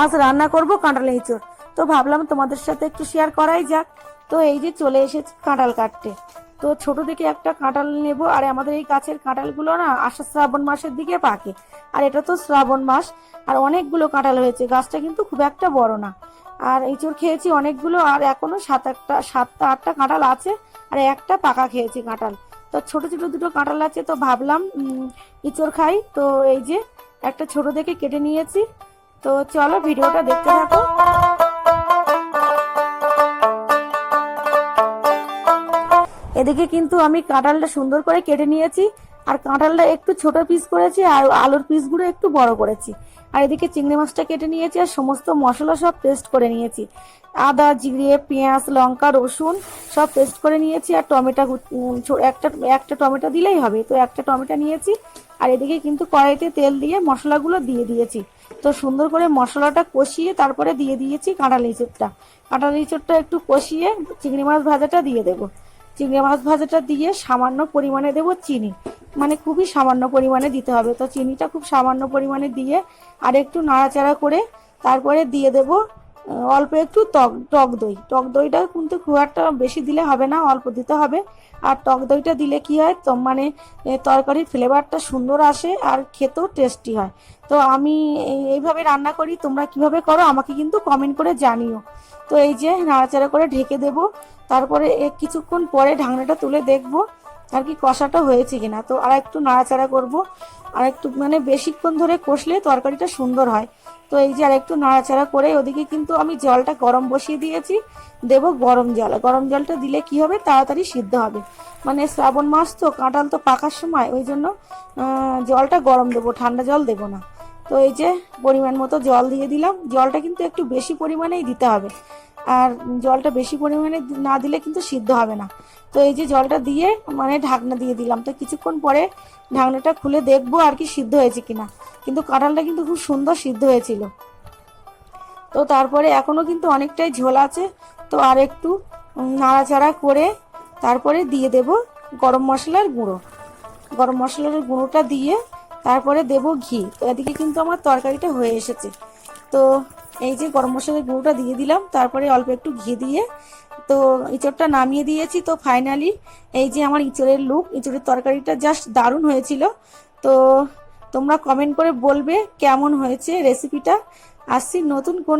আজ রান্না করব কাঁঠাল এঁচড়। তো ভাবলাম তোমাদের সাথে একটু শেয়ার করাই যাক। তো এই যে চলে এসেছে কাঁঠাল কাটতে। তো ছোট থেকে একটা কাঁঠাল নেব, আর আমাদের এই গাছের কাঁঠালগুলো না আষাঢ় শ্রাবণ মাসের দিকে পাকে। আর এটা তো শ্রাবণ মাস, আর অনেকগুলো কাঁঠাল হয়েছে। গাছটা কিন্তু খুব একটা বড় না। আর এঁচড় খেয়েছি অনেকগুলো, আর এখনও সাত একটা সাতটা, আটটা কাঁঠাল আছে, আর একটা পাকা খেয়েছি কাঁঠাল। তো ছোট ছোট দুটো কাঁঠাল আছে, তো ভাবলাম ইঁচড় খাই। তো এই যে একটা ছোট দেখে কেটে নিয়েছি। তো চলো ভিডিওটা দেখতে থাকো। এদিকে কিন্তু আমি কাঁঠালটা সুন্দর করে কেটে নিয়েছি, আর কাঁঠালটা একটু ছোট পিস করেছি, আর আলুর পিসগুলো একটু বড় করেছি। আর এদিকে চিংড়ি মাছটা কেটে নিয়েছি, আর সমস্ত মশলা সব পেস্ট করে নিয়েছি। আদা, জিরে, পেঁয়াজ, লঙ্কা, রসুন সব পেস্ট করে নিয়েছি, আর টমেটো একটা একটা টমেটো দিলেই হবে। তো একটা টমেটো নিয়েছি আর এদিকে কিন্তু কড়াইতে তেল দিয়ে মশলাগুলো দিয়ে দিয়েছি। তো সুন্দর করে মশলাটা কষিয়ে তারপরে দিয়ে দিয়েছি কাঁটা ইঁচড়টা কাঁটা ইঁচড়টা একটু কষিয়ে চিংড়ি মাছ ভাজাটা দিয়ে দেবো। চিংড়ি মাছ ভাজাটা দিয়ে সামান্য পরিমাণে দেবো চিনি। মানে খুবই সামান্য পরিমাণে দিতে হবে। তো চিনিটা খুব সামান্য পরিমাণে দিয়ে আর একটু নাড়াচাড়া করে তারপরে দিয়ে দেব অল্প একটু টক টক দই। টক দইটা কিন্তু খুব একটা বেশি দিলে হবে না, অল্প দিতে হবে। আর টক দইটা দিলে কি হয়, তো মানে তরকারির ফ্লেভারটা সুন্দর আসে আর খেতেও টেস্টি হয়। তো আমি এই- এইভাবে রান্না করি, তোমরা কীভাবে করো আমাকে কিন্তু কমেন্ট করে জানিও। তো এই যে নাড়াচাড়া করে ঢেকে দেব, তারপরে কিছুক্ষণ পরে ঢাকনাটা তুলে দেখব। আর কি কষাটা হয়েছে কিনা। তো আর একটু নাড়াচাড়া করব। আর একটু মানে বেশিক্ষণ ধরে কষলে তরকারিটা সুন্দর হয়। তো এই যে আর একটু নাড়াচাড়া করে ওদিকে কিন্তু আমি জলটা গরম বসিয়ে দিয়েছি। দেব গরম জল। গরম জলটা দিলে কি হবে? তাড়াতাড়ি সিদ্ধ হবে। মানে শ্রাবণ মাস তো, কাঁঠাল তো পাকার সময়, ওই জন্য জলটা গরম দেবো, ঠান্ডা জল দেবো না। তো এই যে পরিমাণ মতো জল দিয়ে দিলাম। জলটা কিন্তু একটু বেশি পরিমাণেই দিতে হবে। আর জলটা বেশি পরিমাণে না দিলে কিন্তু সিদ্ধ হবে না। তো এই যে জলটা দিয়ে মানে ঢাকনা দিয়ে দিলাম। তো কিছুক্ষণ পরে ঢাকনাটা খুলে দেখব আর কি সিদ্ধ হয়েছে কিনা। কিন্তু কাঁঠালটা কিন্তু খুব সুন্দর সিদ্ধ হয়েছিল। তো তারপরে এখনও কিন্তু অনেকটাই ঝোল আছে। তো আর একটু নাড়াচাড়া করে তারপরে দিয়ে দেব গরম মশলার গুঁড়ো। গরম মশলার গুঁড়োটা দিয়ে তারপরে দেব ঘি। তো এদিকে কিন্তু আমার তরকারিটা হয়ে এসেছে। তো এই যে গরম মশলার গুঁড়োটা দিয়ে দিলাম, তারপরে অল্প একটু ঘি দিয়ে তো ইঁচড়টা নামিয়ে দিয়েছি। তো ফাইনালি এই যে আমার ইঁচড়ের লুক ইঁচড়ের তরকারিটা জাস্ট দারুণ হয়েছিল। তো তোমরা কমেন্ট করে বলবে কেমন হয়েছে রেসিপিটা আসছি নতুন কোন